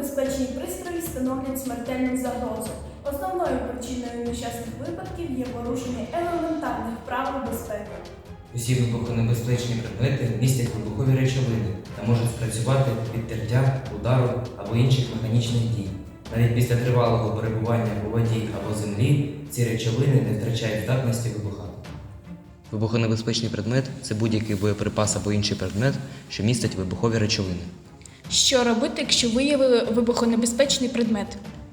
Вибухонебезпечні пристрої становлять смертельну загрозу. Основною причиною нещасних випадків є порушення елементарних правил безпеки. Усі вибухонебезпечні предмети містять вибухові речовини та можуть спрацювати від тертя, удару або інших механічних дій. Навіть після тривалого перебування у воді або землі ці речовини не втрачають здатності вибухати. Вибухонебезпечний предмет це будь-який боєприпас або інший предмет, що містить вибухові речовини. Що робити, якщо виявили вибухонебезпечний предмет?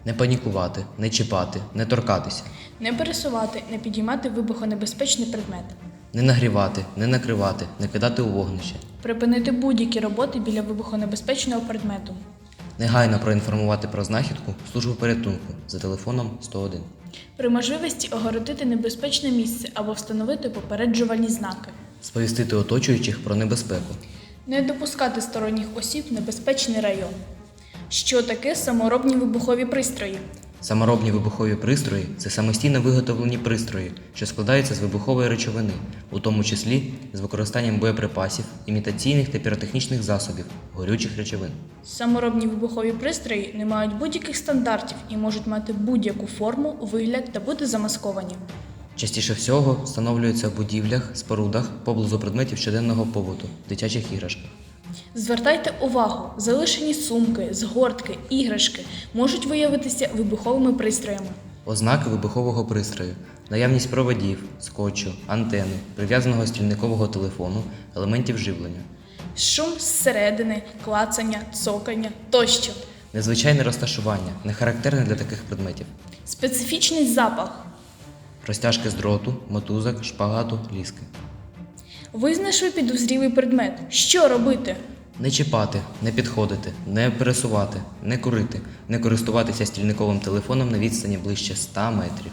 Не панікувати, не чіпати, не торкатися, Не пересувати, не підіймати вибухонебезпечний предмет. не нагрівати, не накривати, не кидати у вогнище. Припинити будь-які роботи біля вибухонебезпечного предмету. Негайно проінформувати про знахідку службу порятунку за телефоном 101. При можливості огородити небезпечне місце або встановити попереджувальні знаки. Сповістити оточуючих про небезпеку. Не допускати сторонніх осіб в небезпечний район. Що таке саморобні вибухові пристрої? Саморобні вибухові пристрої це самостійно виготовлені пристрої, що складаються з вибухової речовини, у тому числі з використанням боєприпасів, імітаційних та піротехнічних засобів, горючих речовин. Саморобні вибухові пристрої не мають будь-яких стандартів і можуть мати будь-яку форму, вигляд та бути замасковані. Частіше всього встановлюються в будівлях, спорудах поблизу предметів щоденного побуту, дитячих іграшках. Звертайте увагу, залишені сумки, згортки, іграшки можуть виявитися вибуховими пристроями. Ознаки вибухового пристрою, наявність проводів, скотчу, антени, прив'язаного стільникового телефону, елементів живлення, Шум зсередини, клацання, цокання тощо. незвичайне розташування, не характерне для таких предметів, Специфічний запах. Розтяжки з дроту, мотузок, шпагату, ліски. Ви знайшли підозрілий предмет. Що робити? Не чіпати, не підходити, не пересувати, не курити, не користуватися стільниковим телефоном на відстані ближче 100 метрів.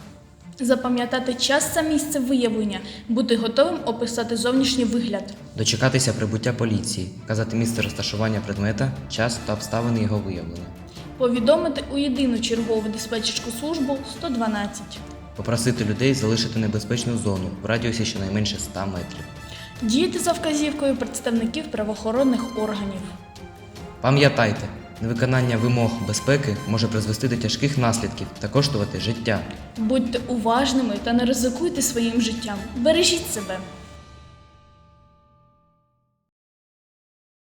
Запам'ятати час та місце виявлення, бути готовим описати зовнішній вигляд. Дочекатися прибуття поліції, казати місце розташування предмета, час та обставини його виявлення. Повідомити у єдину чергову диспетчерську службу 112. Попросити людей залишити небезпечну зону в радіусі щонайменше 100 метрів. Діяти за вказівкою представників правоохоронних органів. Пам'ятайте, невиконання вимог безпеки може призвести до тяжких наслідків та коштувати життя. Будьте уважними та не ризикуйте своїм життям. Бережіть себе.